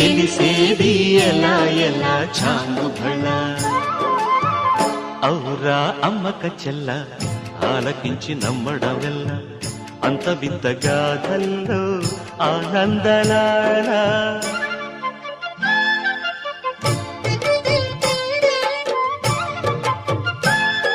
తెలిసేది ఎలా ఎలా చాంగు భళ. ఔరా అమ్మక చెల్ల ఆలకించి నమ్మడమెల్ల అంత వింత గాథల్లో ఆనందలారా.